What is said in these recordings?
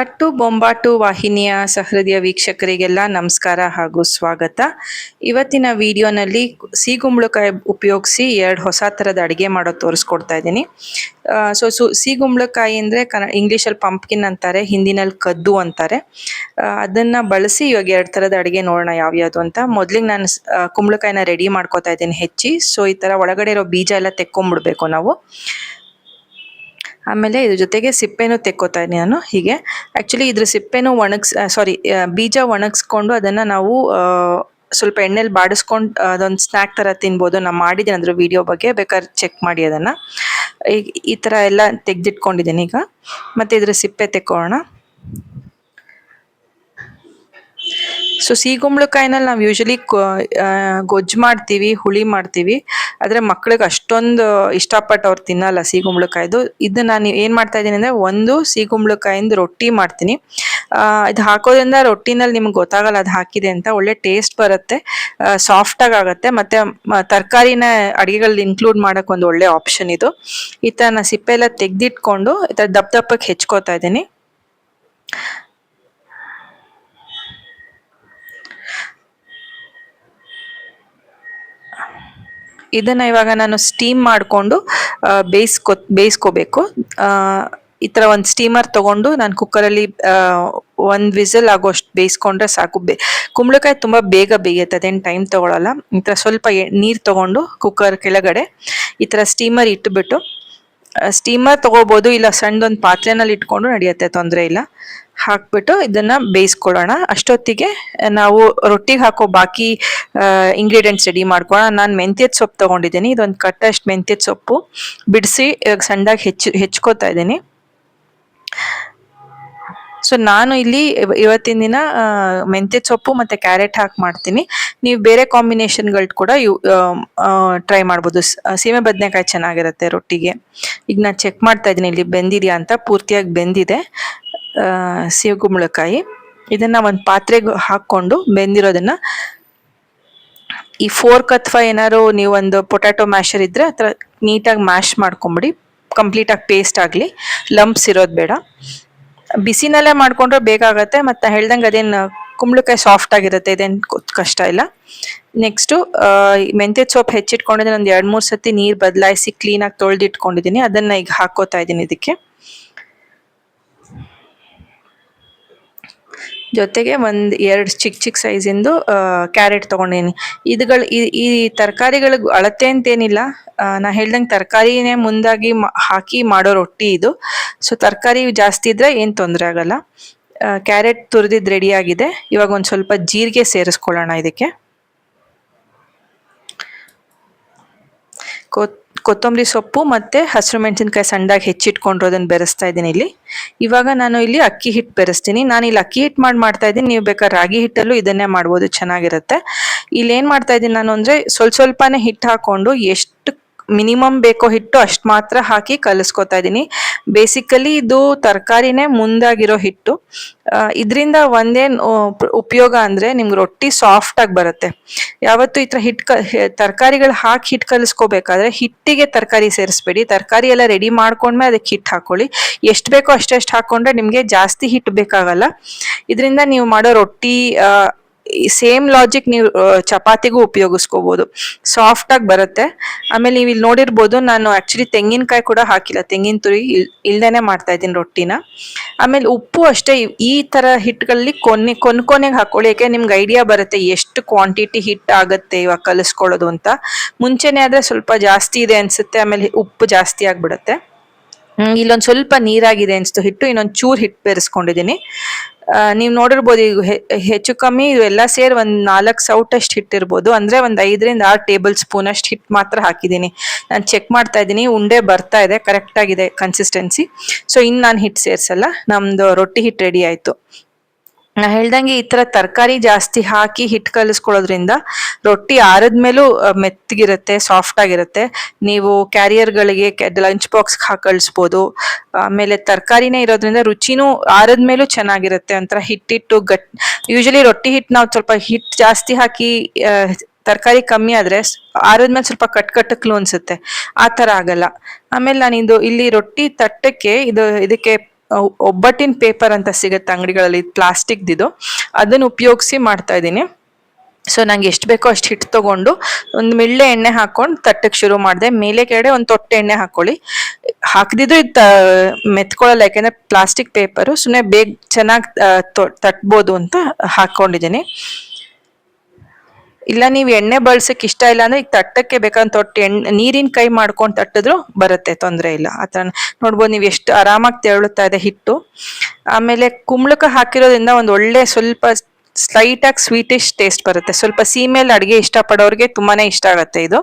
ಅಟ್ಟು ಬೊಂಬಾಟು ವಾಹಿನಿಯ ಸಹೃದಯ ವೀಕ್ಷಕರಿಗೆಲ್ಲ ನಮಸ್ಕಾರ ಹಾಗೂ ಸ್ವಾಗತ. ಇವತ್ತಿನ ವಿಡಿಯೋನಲ್ಲಿ ಸಿಗುಂಬಳಕಾಯಿ ಉಪಯೋಗಿಸಿ ಎರಡು ಹೊಸ ಥರದ ಅಡುಗೆ ಮಾಡೋದು ತೋರಿಸ್ಕೊಡ್ತಾ ಇದ್ದೀನಿ. ಸೊ ಸು, ಸಿಗುಂಬಳಕಾಯಿ ಅಂದರೆ ಕನ್ನ ಇಂಗ್ಲೀಷಲ್ಲಿ ಪಂಪ್ಕಿನ್ ಅಂತಾರೆ, ಹಿಂದಿನಲ್ಲಿ ಕದ್ದು ಅಂತಾರೆ. ಅದನ್ನು ಬಳಸಿ ಇವಾಗ ಎರಡು ಥರದ ಅಡುಗೆ ನೋಡೋಣ ಯಾವ್ಯಾವುದು ಅಂತ. ಮೊದಲಿಗೆ ನಾನು ಕುಂಬಳಕಾಯಿನ ರೆಡಿ ಮಾಡ್ಕೋತಾ ಇದ್ದೀನಿ ಹೆಚ್ಚಿ. ಸೊ ಈ ಥರ ಒಳಗಡೆ ಇರೋ ಬೀಜ ಎಲ್ಲ ತೆಕ್ಕೊಂಬಿಡ್ಬೇಕು ನಾವು. ಆಮೇಲೆ ಇದ್ರ ಜೊತೆಗೆ ಸಿಪ್ಪೆನೂ ತೆಕ್ಕೋತಾ ಇದ್ದೀನಿ ನಾನು ಹೀಗೆ. ಆ್ಯಕ್ಚುಲಿ ಇದ್ರ ಸಿಪ್ಪೆನೂ ಒಣಗ್ಸ್ ಸಾರಿ ಬೀಜ ಒಣಗಿಸ್ಕೊಂಡು ಅದನ್ನು ನಾವು ಸ್ವಲ್ಪ ಎಣ್ಣೆಲಿ ಬಾಡಿಸ್ಕೊಂಡು, ಅದೊಂದು ಸ್ನ್ಯಾಕ್ ಥರ ತಿನ್ಬೋದು. ನಾನು ಮಾಡಿದ್ದೀನಿ ಅದ್ರ ವಿಡಿಯೋ ಬಗ್ಗೆ, ಬೇಕಾದ್ರೆ ಚೆಕ್ ಮಾಡಿ ಅದನ್ನು. ಈ ಥರ ಎಲ್ಲ ತೆಗೆದಿಟ್ಕೊಂಡಿದ್ದೀನಿ ಈಗ. ಮತ್ತು ಇದ್ರ ಸಿಪ್ಪೆ ತೆಕ್ಕೊಳ್ಳೋಣ. ಸೊ ಸಿಗುಂಬಳಕಾಯಿನಲ್ಲಿ ನಾವು ಯೂಶಲಿ ಗೊಜ್ಜು ಮಾಡ್ತೀವಿ, ಹುಳಿ ಮಾಡ್ತೀವಿ. ಆದರೆ ಮಕ್ಳಿಗೆ ಅಷ್ಟೊಂದು ಇಷ್ಟಪಟ್ಟು ಅವ್ರು ತಿನ್ನಲ್ಲ ಸಿಗುಂಬಳಕಾಯ್ದು ಇದು ನಾನು ಏನು ಮಾಡ್ತಾ ಇದ್ದೀನಿ ಅಂದರೆ ಒಂದು ಸಿಗುಂಬಳಕಾಯಿಂದ ರೊಟ್ಟಿ ಮಾಡ್ತೀನಿ. ಇದು ಹಾಕೋದ್ರಿಂದ ರೊಟ್ಟಿನಲ್ಲಿ ನಿಮ್ಗೆ ಗೊತ್ತಾಗಲ್ಲ ಅದು ಹಾಕಿದೆ ಅಂತ. ಒಳ್ಳೆ ಟೇಸ್ಟ್ ಬರುತ್ತೆ ಸಾಫ್ಟಾಗಿ ಆಗುತ್ತೆ. ಮತ್ತು ತರಕಾರಿನ ಅಡುಗೆಗಳಲ್ಲಿ ಇನ್ಕ್ಲೂಡ್ ಮಾಡೋಕ್ಕೆ ಒಂದು ಒಳ್ಳೆ ಆಪ್ಷನ್ ಇದು. ಈ ಥರ ನಾನು ಸಿಪ್ಪೆ ಎಲ್ಲ ತೆಗೆದಿಟ್ಕೊಂಡು ಈ ಥರ ದಪ್ಪ ದಪ್ಪಕ್ಕೆ ಹೆಚ್ಕೋತಾ ಇದ್ದೀನಿ. ಇದನ್ನ ಇವಾಗ ನಾನು ಸ್ಟೀಮ್ ಮಾಡಿಕೊಂಡು ಬೇಯಿಸ್ಕೊ, ಬೇಯಿಸ್ಕೋಬೇಕು. ಈ ಥರ ಒಂದು ಸ್ಟೀಮರ್ ತಗೊಂಡು ನಾನು ಕುಕ್ಕರಲ್ಲಿ ಒಂದು ವಿಸಲ್ ಆಗೋಷ್ಟು ಬೇಯಿಸ್ಕೊಂಡ್ರೆ ಸಾಕು. ಬೇ, ಕುಂಬಳಕಾಯಿ ತುಂಬ ಬೇಗ ಬೇಯುತ್ತೆ, ಅದೇನು ಟೈಮ್ ತೊಗೊಳಲ್ಲ. ಈ ಥರ ಸ್ವಲ್ಪ ನೀರು ತಗೊಂಡು ಕುಕ್ಕರ್ ಕೆಳಗಡೆ ಈ ಥರ ಸ್ಟೀಮರ್ ಇಟ್ಬಿಟ್ಟು ಸ್ಟೀಮರ್ ತಗೋಬೋದು, ಇಲ್ಲ ಸಣ್ಣದೊಂದು ಪಾತ್ರೆನಲ್ಲಿ ಇಟ್ಕೊಂಡು ನಡೆಯುತ್ತೆ, ತೊಂದರೆ ಇಲ್ಲ. ಹಾಕ್ಬಿಟ್ಟು ಇದನ್ನ ಬೇಯಿಸ್ಕೊಳ್ಳೋಣ. ಅಷ್ಟೊತ್ತಿಗೆ ನಾವು ರೊಟ್ಟಿಗೆ ಹಾಕೋ ಬಾಕಿ ಇಂಗ್ರೀಡಿಯೆಂಟ್ಸ್ ರೆಡಿ ಮಾಡ್ಕೊಳ್ಳೋಣ. ನಾನು ಮೆಂತ್ಯದ ಸೊಪ್ಪು ತಗೊಂಡಿದ್ದೀನಿ. ಇದೊಂದು ಕಟ್ಟಷ್ಟು ಮೆಂತ್ಯದ ಸೊಪ್ಪು ಬಿಡಿಸಿ ಸಣ್ಣದಾಗಿ ಹೆಚ್ಚು, ಹೆಚ್ಕೋತಾ ಇದ್ದೀನಿ. ಸೊ ನಾನು ಇಲ್ಲಿ ಇವ- ಇವತ್ತಿನ ದಿನ ಮೆಂತ್ಯ ಸೊಪ್ಪು ಮತ್ತೆ ಕ್ಯಾರೆಟ್ ಹಾಕಿ ಮಾಡ್ತೀನಿ. ನೀವು ಬೇರೆ ಕಾಂಬಿನೇಷನ್ಗಳು ಕೂಡ ಯು ಟ್ರೈ ಮಾಡ್ಬೋದು. ಸೀಮೆ ಬದನೆಕಾಯಿ ಚೆನ್ನಾಗಿರುತ್ತೆ ರೊಟ್ಟಿಗೆ. ಈಗ ನಾನು ಚೆಕ್ ಮಾಡ್ತಾ ಇದ್ದೀನಿ, ಇಲ್ಲಿ ಬೆಂದಿದೆಯಾ ಅಂತ. ಪೂರ್ತಿಯಾಗಿ ಬೆಂದಿದೆ. ಸಿಗುಂಬಳಕಾಯಿ ಇದನ್ನ ಒಂದು ಪಾತ್ರೆಗೆ ಹಾಕ್ಕೊಂಡು ಬೆಂದಿರೋದನ್ನ ಈ ಫೋರ್ಕ್ ಅಥವಾ ಏನಾದ್ರು ನೀವು ಒಂದು ಪೊಟ್ಯಾಟೊ ಮ್ಯಾಶರ್ ಇದ್ರೆ ಆ ನೀಟಾಗಿ ಮ್ಯಾಶ್ ಮಾಡ್ಕೊಂಬಿಡಿ. ಕಂಪ್ಲೀಟಾಗಿ ಪೇಸ್ಟ್ ಆಗಲಿ. ಲಂಪ್ಸ್ ಇರೋದು ಬೇಡ. ಬಿಸಿನಲ್ಲೇ ಮಾಡ್ಕೊಂಡ್ರೆ ಬೇಕಾಗತ್ತೆ ಮತ್ತು ಹೇಳ್ದಂಗೆ ಅದೇನು ಕುಂಬಳಕಾಯಿ ಸಾಫ್ಟ್ ಆಗಿರುತ್ತೆ, ಇದೇನು ಕಷ್ಟ ಇಲ್ಲ. ನೆಕ್ಸ್ಟು ಮೆಂತ್ಯ ಸೊಪ್ಪು ಹೆಚ್ಚಿಟ್ಕೊಂಡಿದ್ದೀನಿ, ಒಂದು ಎರಡು ಮೂರು ಸತಿ ನೀರು ಬದಲಾಯಿಸಿ ಕ್ಲೀನಾಗಿ ತೊಳೆದಿಟ್ಕೊಂಡಿದ್ದೀನಿ, ಅದನ್ನು ಈಗ ಹಾಕೋತಾ ಇದ್ದೀನಿ ಇದಕ್ಕೆ. ಜೊತೆಗೆ ಒಂದು ಎರಡು ಚಿಕ್ಕ ಚಿಕ್ಕ ಸೈಜಿಂದು ಕ್ಯಾರೆಟ್ ತಗೊಂಡೇನಿ. ಇದುಗಳು, ಈ ಈ ತರಕಾರಿಗಳಿಗೆ ಅಳತೆ ಅಂತೇನಿಲ್ಲ ನಾ ಹೇಳ್ದಂಗೆ ತರಕಾರಿನೇ ಮುಂದಾಗಿ ಹಾಕಿ ಮಾಡೋ ರೊಟ್ಟಿ ಇದು. ಸೊ ತರಕಾರಿ ಜಾಸ್ತಿ ಇದ್ರೆ ಏನು ತೊಂದರೆ ಆಗಲ್ಲ. ಕ್ಯಾರೆಟ್ ತುರಿದಿದ್ದು ರೆಡಿ ಆಗಿದೆ. ಇವಾಗ ಒಂದು ಸ್ವಲ್ಪ ಜೀರಿಗೆ ಸೇರಿಸ್ಕೊಳ್ಳೋಣ ಇದಕ್ಕೆ. ಕೊತ್ ಕೊತ್ತಂಬರಿ ಸೊಪ್ಪು ಮತ್ತು ಹಸಿರು ಮೆಣಸಿನ್ಕಾಯಿ ಸಣ್ಣದಾಗಿ ಹೆಚ್ಚಿಟ್ಕೊಂಡಿರೋದನ್ನ ಬೆರೆಸ್ತಾ ಇದ್ದೀನಿ ಇಲ್ಲಿ. ಇವಾಗ ನಾನು ಇಲ್ಲಿ ಅಕ್ಕಿ ಹಿಟ್ಟು ಬೆರೆಸ್ತೀನಿ. ನಾನು ಇಲ್ಲಿ ಅಕ್ಕಿ ಹಿಟ್ಟು ಮಾಡಿ ಮಾಡ್ತಾ ಇದ್ದೀನಿ. ನೀವು ಬೇಕಾದ್ರೆ ರಾಗಿ ಹಿಟ್ಟಲ್ಲೂ ಇದನ್ನೇ ಮಾಡ್ಬೋದು. ಚೆನ್ನಾಗಿರುತ್ತೆ. ಇಲ್ಲಿ ಏನು ಮಾಡ್ತಾ ಇದ್ದೀನಿ ನಾನು ಅಂದರೆ ಸ್ವಲ್ಪ ಸ್ವಲ್ಪನೇ ಹಿಟ್ಟು ಹಾಕ್ಕೊಂಡು ಎಷ್ಟು ಮಿನಿಮಮ್ ಬೇಕೋ ಹಿಟ್ಟು ಅಷ್ಟು ಮಾತ್ರ ಹಾಕಿ ಕಲಿಸ್ಕೊತಾ ಇದ್ದೀನಿ. ಬೇಸಿಕಲಿ ಇದು ತರಕಾರಿನೇ ಮುಂದಾಗಿರೋ ಹಿಟ್ಟು. ಇದರಿಂದ ಒಂದೇನು ಉಪಯೋಗ ಅಂದರೆ ನಿಮ್ಗೆ ರೊಟ್ಟಿ ಸಾಫ್ಟ್ ಆಗಿ ಬರುತ್ತೆ. ಯಾವತ್ತು ಈ ಥರ ಹಿಟ್ಟು ಕ ತರಕಾರಿಗಳು ಹಾಕಿ ಹಿಟ್ಟು ಕಲಿಸ್ಕೋಬೇಕಾದ್ರೆ ಹಿಟ್ಟಿಗೆ ತರಕಾರಿ ಸೇರಿಸ್ಬೇಡಿ. ತರಕಾರಿ ಎಲ್ಲ ರೆಡಿ ಮಾಡ್ಕೊಂಡ್ಮೇಲೆ ಅದಕ್ಕೆ ಹಿಟ್ಟು ಹಾಕೊಳ್ಳಿ. ಎಷ್ಟು ಬೇಕೋ ಅಷ್ಟೆಷ್ಟು ಹಾಕ್ಕೊಂಡ್ರೆ ನಿಮಗೆ ಜಾಸ್ತಿ ಹಿಟ್ಟು ಬೇಕಾಗಲ್ಲ. ಇದರಿಂದ ನೀವು ಮಾಡೋ ರೊಟ್ಟಿ ಸೇಮ್ ಲಾಜಿಕ್ ನೀವು ಚಪಾತಿಗೂ ಉಪಯೋಗಿಸ್ಕೋಬಹುದು ಸಾಫ್ಟ್ ಆಗಿ ಬರುತ್ತೆ. ಆಮೇಲೆ ನೀವು ಇಲ್ಲಿ ನೋಡಿರ್ಬೋದು, ನಾನು ಆಕ್ಚುಲಿ ತೆಂಗಿನಕಾಯಿ ಕೂಡ ಹಾಕಿಲ್ಲ. ತೆಂಗಿನ ತುರಿ ಇಲ್, ಇಲ್ದೇನೆ ಮಾಡ್ತಾ ಇದ್ದೀನಿ ರೊಟ್ಟಿನ. ಆಮೇಲೆ ಉಪ್ಪು ಅಷ್ಟೇ, ಈ ತರ ಹಿಟ್ಗಳಲ್ಲಿ ಕೊನೆ ಕೊನ್ ಕೊನೆಗೆ ಹಾಕೊಳ್ಳಿ. ಯಾಕೆ ನಿಮ್ಗೆ ಐಡಿಯಾ ಬರುತ್ತೆ ಎಷ್ಟು ಕ್ವಾಂಟಿಟಿ ಹಿಟ್ ಆಗುತ್ತೆ ಇವಾಗ ಕಲಿಸ್ಕೊಳ್ಳೋದು ಅಂತ. ಮುಂಚೆನೆ ಆದ್ರೆ ಸ್ವಲ್ಪ ಜಾಸ್ತಿ ಇದೆ ಅನ್ಸುತ್ತೆ, ಆಮೇಲೆ ಉಪ್ಪು ಜಾಸ್ತಿ ಆಗ್ಬಿಡುತ್ತೆ. ಇಲ್ಲೊಂದ್ ಸ್ವಲ್ಪ ನೀರಾಗಿದೆ ಅನ್ಸ್ತು. ಹಿಟ್ಟು ಇನ್ನೊಂದು ಚೂರ್ ಹಿಟ್ಟು ಬೆರೆಸ್ಕೊಂಡಿದ್ದೀನಿ ನೀವು ನೋಡಿರ್ಬೋದು ಈಗ ಹೆಚ್ಚು ಕಮ್ಮಿ ಇವೆಲ್ಲ ಸೇರಿ ಒಂದು ನಾಲ್ಕು ಸೌಟಷ್ಟು ಹಿಟ್ಟಿರ್ಬೋದು ಅಂದ್ರೆ ಒಂದು ಐದರಿಂದ ಆರು ಟೇಬಲ್ ಸ್ಪೂನ್ ಅಷ್ಟು ಹಿಟ್ಟು ಮಾತ್ರ ಹಾಕಿದ್ದೀನಿ ನಾನು ಚೆಕ್ ಮಾಡ್ತಾ ಇದ್ದೀನಿ. ಉಂಡೆ ಬರ್ತಾ ಇದೆ. ಕರೆಕ್ಟ್ ಆಗಿದೆ ಕನ್ಸಿಸ್ಟೆನ್ಸಿ. ಸೊ ಇನ್ನು ನಾನು ಹಿಟ್ಟು ಸೇರಿಸಲ್ಲ. ನಮ್ದು ರೊಟ್ಟಿ ಹಿಟ್ಟು ರೆಡಿ ಆಯ್ತು. ನಾ ಹೇಳ್ದಂಗೆ ಈ ತರ ತರಕಾರಿ ಜಾಸ್ತಿ ಹಾಕಿ ಹಿಟ್ಟು ಕಲಿಸ್ಕೊಳ್ಳೋದ್ರಿಂದ ರೊಟ್ಟಿ ಆರದ್ಮೇಲೂ ಮೆತ್ತಗಿರುತ್ತೆ ಸಾಫ್ಟ್ ಆಗಿರುತ್ತೆ. ನೀವು ಕ್ಯಾರಿಯರ್ಗಳಿಗೆ ಲಂಚ್ ಬಾಕ್ಸ್ ಹಾಕಿ ಕಳಿಸ್ಬೋದು. ಆಮೇಲೆ ತರಕಾರಿನೇ ಇರೋದ್ರಿಂದ ರುಚಿನೂ ಆರದ್ಮೇಲೂ ಚೆನ್ನಾಗಿರುತ್ತೆ ಒಂಥರ ಹಿಟ್ಟಿಟ್ಟು ಗಟ್ ಯೂಶಲಿ ರೊಟ್ಟಿ ಹಿಟ್ಟು ನಾವು ಸ್ವಲ್ಪ ಹಿಟ್ಟು ಜಾಸ್ತಿ ಹಾಕಿ ತರಕಾರಿ ಕಮ್ಮಿ ಆದ್ರೆ ಆರದ್ಮೇಲೆ ಸ್ವಲ್ಪ ಕಟ್ ಕಟ್ಟಕ್ಲು ಅನ್ಸುತ್ತೆ. ಆ ಥರ ಆಗಲ್ಲ. ಆಮೇಲೆ ನಾನು ಇದು ಇಲ್ಲಿ ರೊಟ್ಟಿ ತಟ್ಟಕ್ಕೆ ಇದು, ಇದಕ್ಕೆ ಒಬ್ಬಟ್ಟಿನ ಪೇಪರ್ ಅಂತ ಸಿಗುತ್ತೆ ಅಂಗಡಿಗಳಲ್ಲಿ, ಪ್ಲಾಸ್ಟಿಕ್ದಿದು. ಅದನ್ನು ಉಪಯೋಗಿಸಿ ಮಾಡ್ತಾ ಇದ್ದೀನಿ. ಸೊ ನಂಗೆ ಎಷ್ಟು ಬೇಕೋ ಅಷ್ಟು ಹಿಟ್ಟು ತೊಗೊಂಡು ಒಂದು ಮಿಳ್ಳೆ ಎಣ್ಣೆ ಹಾಕೊಂಡು ತಟ್ಟಕ್ಕೆ ಶುರು ಮಾಡಿದೆ. ಮೇಲೆ ಕೆಳಗಡೆ ಒಂದು ತೊಟ್ಟೆ ಎಣ್ಣೆ ಹಾಕೊಳ್ಳಿ. ಹಾಕಿದಿದ್ದು ಇದು ಮೆತ್ಕೊಳ್ಳಲ್ಲ, ಯಾಕೆಂದ್ರೆ ಪ್ಲಾಸ್ಟಿಕ್ ಪೇಪರು ಸುಮ್ಮನೆ ಬೇಗ ಚೆನ್ನಾಗಿ ತಟ್ಬೋದು ಅಂತ ಹಾಕೊಂಡಿದ್ದೀನಿ. ಇಲ್ಲ, ನೀವು ಎಣ್ಣೆ ಬಳಸಕ್ಕೆ ಇಷ್ಟ ಇಲ್ಲ ಅಂದ್ರೆ ಈಗ ತಟ್ಟಕ್ಕೆ ಬೇಕಂತ ತೊಟ್ಟು ಎಣ್ಣೆ ನೀರಿನ ಕೈ ಮಾಡ್ಕೊಂಡು ತಟ್ಟಿದ್ರು ಬರುತ್ತೆ, ತೊಂದರೆ ಇಲ್ಲ. ಆ ಥರ ನೋಡ್ಬೋದು ನೀವು ಎಷ್ಟು ಆರಾಮಾಗಿ ತೆರಳುತ್ತಾ ಇದೆ ಹಿಟ್ಟು. ಆಮೇಲೆ ಕುಂಬಳಕ ಹಾಕಿರೋದ್ರಿಂದ ಒಂದು ಒಳ್ಳೆ ಸ್ವಲ್ಪ ಸ್ಲೈಟ್ ಆಗಿ ಸ್ವೀಟಿಶ್ ಟೇಸ್ಟ್ ಬರುತ್ತೆ. ಸ್ವಲ್ಪ ಸೀಮೆಯಲ್ಲಿ ಅಡುಗೆ ಇಷ್ಟಪಡೋರಿಗೆ ತುಂಬಾನೇ ಇಷ್ಟ ಆಗುತ್ತೆ ಇದು.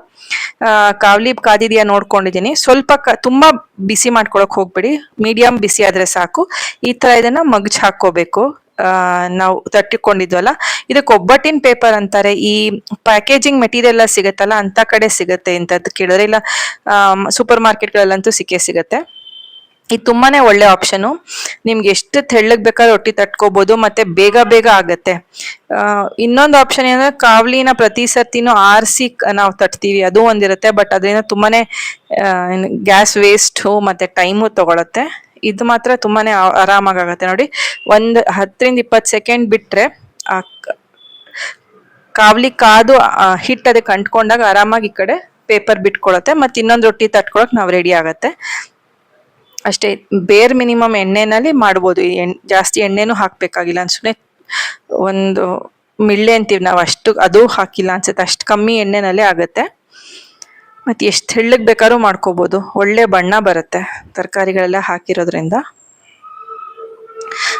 ಕಾವ್ಲಿ ಕಾದಿದೆಯಾ ನೋಡ್ಕೊಂಡಿದ್ದೀನಿ ಸ್ವಲ್ಪ ಕ, ತುಂಬಾ ಬಿಸಿ ಮಾಡ್ಕೊಳಕ್ ಹೋಗ್ಬೇಡಿ. ಮೀಡಿಯಂ ಬಿಸಿ ಆದ್ರೆ ಸಾಕು. ಈ ತರ ಇದನ್ನ ಮಗ್ಜ್ ಹಾಕೋಬೇಕು ನಾವು ತಟ್ಟಿಕೊಂಡಿದ್ವಲ್ಲ? ಇದಕ್ಕೆ ಒಬ್ಬಟ್ಟಿನ ಪೇಪರ್ ಅಂತಾರೆ. ಈ ಪ್ಯಾಕೇಜಿಂಗ್ ಮೆಟೀರಿಯಲ್ ಸಿಗುತ್ತಲ್ಲ, ಅಂತ ಕಡೆ ಸಿಗುತ್ತೆ ಇಂಥದ್ದು ಕೇಳಿದ್ರೆ. ಇಲ್ಲ ಸೂಪರ್ ಮಾರ್ಕೆಟ್ಗಳಲ್ಲಂತೂ ಸಿಕ್ಕೇ ಸಿಗುತ್ತೆ. ಇದು ತುಂಬಾನೇ ಒಳ್ಳೆ ಆಪ್ಷನು ನಿಮ್ಗೆ ಎಷ್ಟು ತೆಳ್ಳಗ್ ಬೇಕಾದ್ರೆ ರೊಟ್ಟಿ ತಟ್ಕೋಬಹುದು ಮತ್ತೆ ಬೇಗ ಬೇಗ ಆಗತ್ತೆ. ಇನ್ನೊಂದು ಆಪ್ಷನ್ ಏನಂದ್ರೆ, ಕಾವ್ಲಿನ ಪ್ರತಿ ಸರ್ತಿನೂ ಆರಿಸಿ ನಾವು ತಟ್ತೀವಿ. ಅದು ಒಂದಿರುತ್ತೆ ಬಟ್ ಅದರಿಂದ ತುಂಬಾನೇ ಗ್ಯಾಸ್ ವೇಸ್ಟು ಮತ್ತೆ ಟೈಮು ತಗೊಳತ್ತೆ. ಇದು ಮಾತ್ರ ತುಂಬಾನೇ ಆರಾಮಾಗತ್ತೆ ನೋಡಿ. ಒಂದು ಹತ್ತರಿಂದ ಇಪ್ಪತ್ತು ಸೆಕೆಂಡ್ ಬಿಟ್ರೆ ಆ ಕಾವ್ಲಿ ಕಾದು ಹಿಟ್ ಅದಕ್ಕೆ ಅಂಟ್ಕೊಂಡಾಗ ಆರಾಮಾಗಿ ಈ ಕಡೆ ಪೇಪರ್ ಬಿಟ್ಕೊಳತ್ತೆ. ಮತ್ತೆ ಇನ್ನೊಂದು ರೊಟ್ಟಿ ತಟ್ಕೊಳಕ್ ನಾವು ರೆಡಿ ಆಗತ್ತೆ. ಅಷ್ಟೇ, ಬೇರ್ ಮಿನಿಮಮ್ ಎಣ್ಣೆನಲ್ಲಿ ಮಾಡ್ಬೋದು. ಜಾಸ್ತಿ ಎಣ್ಣೆನು ಹಾಕ್ಬೇಕಾಗಿಲ್ಲ ಅನ್ಸುತ್ತೆ. ಒಂದು ಮಿಳ್ಳೆ ಅಂತೀವಿ ನಾವು ಅಷ್ಟು ಅದು ಹಾಕಿಲ್ಲ ಅನ್ಸುತ್ತೆ. ಅಷ್ಟು ಕಮ್ಮಿ ಎಣ್ಣೆನಲ್ಲೇ ಆಗುತ್ತೆ. ಮತ್ತೆ ಎಷ್ಟು ತೆಳ್ಳಗೆ ಬೇಕಾದ್ರೂ ಮಾಡ್ಕೋಬಹುದು ಒಳ್ಳೆ ಬಣ್ಣ ಬರುತ್ತೆ ತರಕಾರಿಗಳೆಲ್ಲ ಹಾಕಿರೋದ್ರಿಂದ.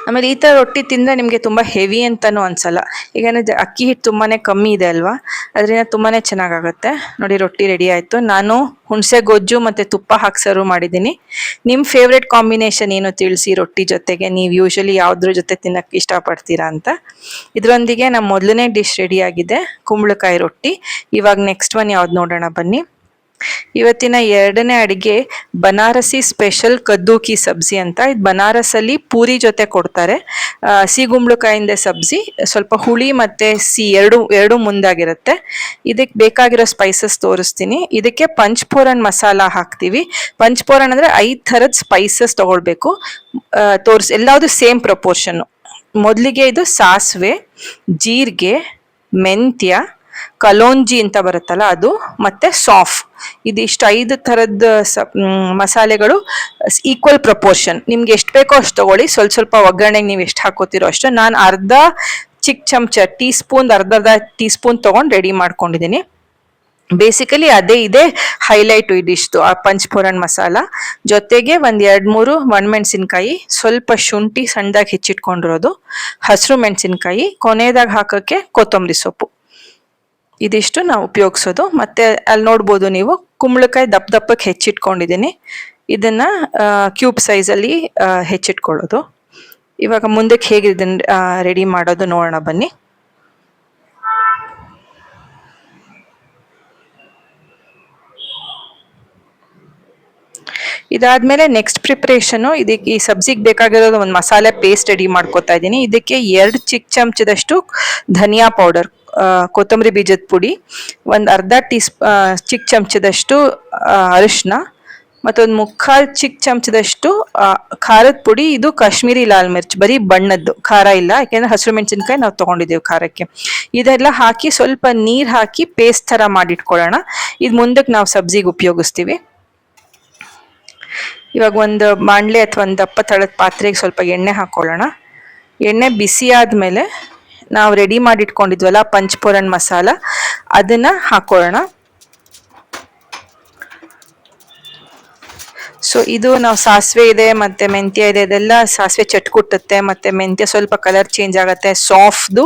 ಆಮೇಲೆ ಈ ಥರ ರೊಟ್ಟಿ ತಿಂದರೆ ನಿಮಗೆ ತುಂಬಾ ಹೆವಿ ಅಂತಲೂ ಅನ್ಸಲ್ಲ. ಈಗ ಅಕ್ಕಿ ಹಿಟ್ಟು ತುಂಬಾನೇ ಕಮ್ಮಿ ಇದೆ ಅಲ್ವಾ? ಅದರಿಂದ ತುಂಬಾನೇ ಚೆನ್ನಾಗಾಗುತ್ತೆ. ನೋಡಿ ರೊಟ್ಟಿ ರೆಡಿ ಆಯ್ತು. ನಾನು ಹುಣಸೆ, ಗೊಜ್ಜು ಮತ್ತೆ ತುಪ್ಪ ಹಾಕಿ ಸರ್ವ್ ಮಾಡಿದ್ದೀನಿ. ನಿಮ್ಮ ಫೇವ್ರೆಟ್ ಕಾಂಬಿನೇಷನ್ ಏನು ತಿಳಿಸಿ ರೊಟ್ಟಿ ಜೊತೆಗೆ? ನೀವು ಯೂಶಲಿ ಯಾವುದ್ರ ಜೊತೆ ತಿನ್ನಕ್ಕೆ ಇಷ್ಟಪಡ್ತೀರಾ ಅಂತ. ಇದರೊಂದಿಗೆ ನಮ್ಮ ಮೊದಲನೇ ಡಿಶ್ ರೆಡಿ ಆಗಿದೆ, ಕುಂಬಳಕಾಯಿ ರೊಟ್ಟಿ. ಇವಾಗ ನೆಕ್ಸ್ಟ್ ಒನ್ ಯಾವ್ದು ನೋಡೋಣ ಬನ್ನಿ. ಇವತ್ತಿನ ಎರಡನೇ ಅಡಿಗೆ ಬನಾರಸಿ ಸ್ಪೆಷಲ್ ಕದ್ದು ಕಿ ಸಬ್ಜಿ ಅಂತ. ಇದು ಬನಾರಸಲ್ಲಿ ಪೂರಿ ಜೊತೆ ಕೊಡ್ತಾರೆ. ಸಿಗುಂಬಳಕಾಯಿಂದ ಸಬ್ಜಿ, ಸ್ವಲ್ಪ ಹುಳಿ ಮತ್ತೆ ಸಿ ಎರಡು ಎರಡು ಮುಂದಾಗಿರುತ್ತೆ. ಇದಕ್ಕೆ ಬೇಕಾಗಿರೋ ಸ್ಪೈಸಸ್ ತೋರಿಸ್ತೀನಿ. ಇದಕ್ಕೆ ಪಂಚ್ಪೋರನ್ ಮಸಾಲ ಹಾಕ್ತೀವಿ. ಪಂಚ್ಪೋರನ್ ಅಂದರೆ ಐದು ಥರದ ಸ್ಪೈಸಸ್ ತೊಗೊಳ್ಬೇಕು. ತೋರಿಸ್ ಎಲ್ಲದು ಸೇಮ್ ಪ್ರಪೋರ್ಷನ್ನು ಮೊದಲಿಗೆ ಇದು ಸಾಸಿವೆ, ಜೀರಿಗೆ, ಮೆಂತ್ಯ ಕಲೋಂಜಿ ಅಂತ ಬರುತ್ತಲ್ಲ ಅದು, ಮತ್ತೆ ಸಾಫ್ ಇದಿಷ್ಟು ಐದು ಥರದ, ಸ ಮಸಾಲೆಗಳು ಈಕ್ವಲ್ ಪ್ರಪೋರ್ಷನ್ ನಿಮ್ಗೆ ಎಷ್ಟು ಬೇಕೋ ಅಷ್ಟು ತಗೊಳ್ಳಿ. ಸ್ವಲ್ಪ ಸ್ವಲ್ಪ ಒಗ್ಗರಣೆಗೆ ನೀವು ಎಷ್ಟು ಹಾಕೋತಿರೋ ಅಷ್ಟು. ನಾನು ಅರ್ಧ ಚಿಕ್ಕ ಚಮಚ ಟೀ ಸ್ಪೂನ್ ಅರ್ಧ ಅರ್ಧ ಟೀ ಸ್ಪೂನ್ ತೊಗೊಂಡು ರೆಡಿ ಮಾಡ್ಕೊಂಡಿದ್ದೀನಿ ಬೇಸಿಕಲಿ ಅದೇ ಇದೆ ಹೈಲೈಟ್ ಡಿಶ್ದು ಆ ಪಂಚ್ಫೋರನ್ ಮಸಾಲ. ಜೊತೆಗೆ ಒಂದು ಎರಡು ಮೂರು ಒಣಮೆಣಸಿನ್ಕಾಯಿ, ಸ್ವಲ್ಪ ಶುಂಠಿ ಸಣ್ಣದಾಗಿ ಹೆಚ್ಚಿಟ್ಕೊಂಡಿರೋದು, ಹಸಿರು ಮೆಣಸಿನ್ಕಾಯಿ ಕೊನೆಯದಾಗ ಹಾಕೋಕ್ಕೆ ಕೊತ್ತಂಬರಿ ಸೊಪ್ಪು. ಇದಿಷ್ಟು ನಾವು ಉಪಯೋಗಿಸೋದು. ಮತ್ತೆ ಅಲ್ಲಿ ನೋಡ್ಬೋದು ನೀವು, ಕುಂಬಳಕಾಯಿ ದಪ್ಪ ದಪ್ಪಕ್ಕೆ ಹೆಚ್ಚಿಟ್ಕೊಂಡಿದ್ದೀನಿ. ಇದನ್ನ ಕ್ಯೂಬ್ ಸೈಜಲ್ಲಿ ಹೆಚ್ಚಿಟ್ಕೊಳ್ಳೋದು. ಇವಾಗ ಮುಂದಕ್ಕೆ ಹೇಗೆ ಇದನ್ನ ರೆಡಿ ಮಾಡೋದು ನೋಡೋಣ ಬನ್ನಿ. ಇದಾದ್ಮೇಲೆ ನೆಕ್ಸ್ಟ್ ಪ್ರಿಪ್ರೇಷನು ಇದಕ್ಕೆ ಈ ಸಬ್ಜಿಗೆ ಬೇಕಾಗಿರೋದು ಒಂದು ಮಸಾಲೆ ಪೇಸ್ಟ್ ರೆಡಿ ಮಾಡ್ಕೊತಾ ಇದ್ದೀನಿ. ಇದಕ್ಕೆ ಎರಡು ಚಿಕ್ಕ ಚಮಚದಷ್ಟು ಧನಿಯಾ ಪೌಡರ್ ಕೊತ್ತಂಬರಿ ಬೀಜದ ಪುಡಿ, ಒಂದು ಅರ್ಧ ಟೀ ಚಿಕ್ಕ ಚಮಚದಷ್ಟು ಅರಿಶಿನ ಮತ್ತೊಂದು ಮುಕ್ಕಾಲು ಚಿಕ್ಕ ಚಮಚದಷ್ಟು ಖಾರದ ಪುಡಿ, ಇದು ಕಾಶ್ಮೀರಿ ಲಾಲ್ ಮಿರ್ಚ್, ಬರೀ ಬಣ್ಣದ್ದು, ಖಾರ ಇಲ್ಲ, ಯಾಕೆಂದ್ರೆ ಹಸಿರು ಮೆಣಸಿನ್ಕಾಯಿ ನಾವು ತಗೊಂಡಿದ್ದೇವೆ ಖಾರಕ್ಕೆ. ಇದೆಲ್ಲ ಹಾಕಿ ಸ್ವಲ್ಪ ನೀರು ಹಾಕಿ ಪೇಸ್ಟ್ ಥರ ಮಾಡಿಟ್ಕೊಳ್ಳೋಣ. ಇದು ಮುಂದಕ್ಕೆ ನಾವು ಸಬ್ಜಿಗೆ ಉಪಯೋಗಿಸ್ತೀವಿ. ಇವಾಗ ಒಂದು ಬಾಣಲೆ ಅಥವಾ ಒಂದು ದಪ್ಪ ತಳದ ಪಾತ್ರೆಗೆ ಸ್ವಲ್ಪ ಎಣ್ಣೆ ಹಾಕ್ಕೊಳ್ಳೋಣ ಎಣ್ಣೆ ಬಿಸಿ ಆದಮೇಲೆ ನಾವು ರೆಡಿ ಮಾಡಿಟ್ಕೊಂಡಿದ್ವಲ್ಲ ಪಂಚ್ಪೂರನ್ ಮಸಾಲ, ಅದನ್ನ ಹಾಕೊಳ್ಳೋಣ ಸೊ ಇದು ನಾವು ಸಾಸಿವೆ ಇದೆ, ಮತ್ತೆ ಮೆಂತ್ಯ ಇದೆ, ಇದೆಲ್ಲ ಸಾಸಿವೆ ಚಟ್ಕುಟ್ಟುತ್ತೆ ಮತ್ತೆ ಮೆಂತ್ಯ ಸ್ವಲ್ಪ ಕಲರ್ ಚೇಂಜ್ ಆಗುತ್ತೆ ಸಾಫ್ಟ್ದು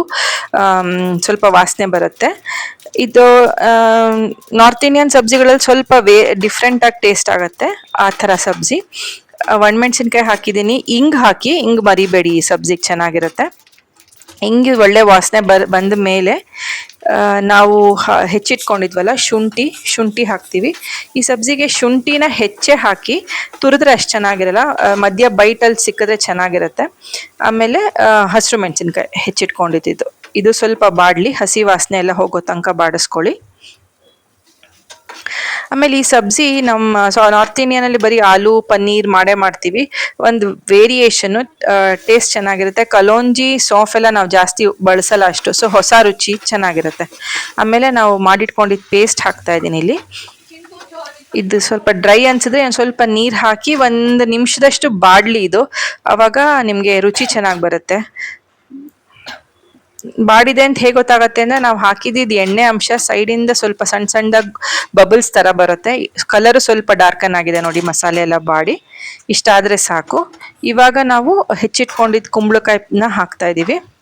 ಸ್ವಲ್ಪ ವಾಸನೆ ಬರುತ್ತೆ. ಇದು ನಾರ್ತ್ ಇಂಡಿಯನ್ ಸಬ್ಜಿಗಳಲ್ಲಿ ಸ್ವಲ್ಪ ವೇ ಡಿಫ್ರೆಂಟಾಗಿ ಟೇಸ್ಟ್ ಆಗುತ್ತೆ, ಆ ಥರ ಸಬ್ಜಿ. ಒಣಮೆಣಸಿನ್ಕಾಯಿ ಹಾಕಿದ್ದೀನಿ ಹಿಂಗೆ ಹಾಕಿ, ಹಿಂಗೆ ಮರಿಬೇಡಿ ಈ ಸಬ್ಜಿಗೆ ಚೆನ್ನಾಗಿರುತ್ತೆ. ಹಿಂಗೆ ಒಳ್ಳೆ ವಾಸನೆ ಬರ್, ಬಂದ ಮೇಲೆ ನಾವು ಹೆಚ್ಚಿಟ್ಕೊಂಡಿದ್ವಲ್ಲ, ಶುಂಠಿ ಶುಂಠಿ ಹಾಕ್ತೀವಿ. ಈ ಸಬ್ಜಿಗೆ ಶುಂಠಿನ ಹೆಚ್ಚೆ ಹಾಕಿ ತುರಿದ್ರೆ ಅಷ್ಟು ಚೆನ್ನಾಗಿರಲ್ಲ ಮಧ್ಯ ಬೈಟಲ್ಲಿ ಸಿಕ್ಕಿದ್ರೆ ಚೆನ್ನಾಗಿರುತ್ತೆ. ಆಮೇಲೆ ಹಸಿರು ಮೆಣಸಿನ್ಕಾಯಿ ಹೆಚ್ಚಿಟ್ಕೊಂಡಿದ್ದು. ಇದು ಸ್ವಲ್ಪ ಬಾಡಲಿ, ಹಸಿ ವಾಸನೆ ಎಲ್ಲ ಹೋಗೋ ತನಕ ಬಾಡಿಸ್ಕೊಳ್ಳಿ. ಆಮೇಲೆ ಈ ಸಬ್ಜಿ ನಮ್ಮ ನಾರ್ತ್ ಇಂಡಿಯನ್ ಅಲ್ಲಿ ಬರೀ ಆಲೂ, ಪನ್ನೀರ್ ಮಾಡೇ ಮಾಡ್ತೀವಿ. ಒಂದು ವೇರಿಯೇಷನ್ ಟೇಸ್ಟ್ ಚೆನ್ನಾಗಿರುತ್ತೆ. ಕಲೋಂಜಿ ಸೋಫ್ ಎಲ್ಲ ನಾವು ಜಾಸ್ತಿ ಬಳಸಲ್ಲ ಅಷ್ಟು. ಸೊ ಹೊಸ ರುಚಿ ಚೆನ್ನಾಗಿರುತ್ತೆ. ಆಮೇಲೆ ನಾವು ಮಾಡಿಟ್ಕೊಂಡಿದ್ದ ಪೇಸ್ಟ್ ಹಾಕ್ತಾ ಇದ್ದೀನಿ ಇಲ್ಲಿ. ಇದು ಸ್ವಲ್ಪ ಡ್ರೈ ಅನ್ಸಿದ್ರೆ ಒಂದು ಸ್ವಲ್ಪ ನೀರು ಹಾಕಿ ಒಂದು ನಿಮಿಷದಷ್ಟು ಬಾಡ್ಲಿ ಇದು. ಅವಾಗ ನಿಮಗೆ ರುಚಿ ಚೆನ್ನಾಗಿ ಬರುತ್ತೆ. ಬಾಡಿದೆ ಅಂತ ಹೇಗೆ ಗೊತ್ತಾಗತ್ತೆ ಅಂದ್ರೆ ನಾವು ಹಾಕಿದ್ದು ಎಣ್ಣೆ ಅಂಶ ಸೈಡಿಂದ ಸ್ವಲ್ಪ ಸಣ್ಣ ಸಣ್ಣ ಬಬಲ್ಸ್ ತರ ಬರುತ್ತೆ. ಕಲರ್ ಸ್ವಲ್ಪ ಡಾರ್ಕನ್ ಆಗಿದೆ ನೋಡಿ ಮಸಾಲೆ ಎಲ್ಲ ಬಾಡಿ. ಇಷ್ಟ ಆದ್ರೆ ಸಾಕು. ಇವಾಗ ನಾವು ಹೆಚ್ಚಿಟ್ಕೊಂಡಿದ್ದ ಕುಂಬಳಕಾಯಿನ ಹಾಕ್ತಾ ಇದೀವಿ.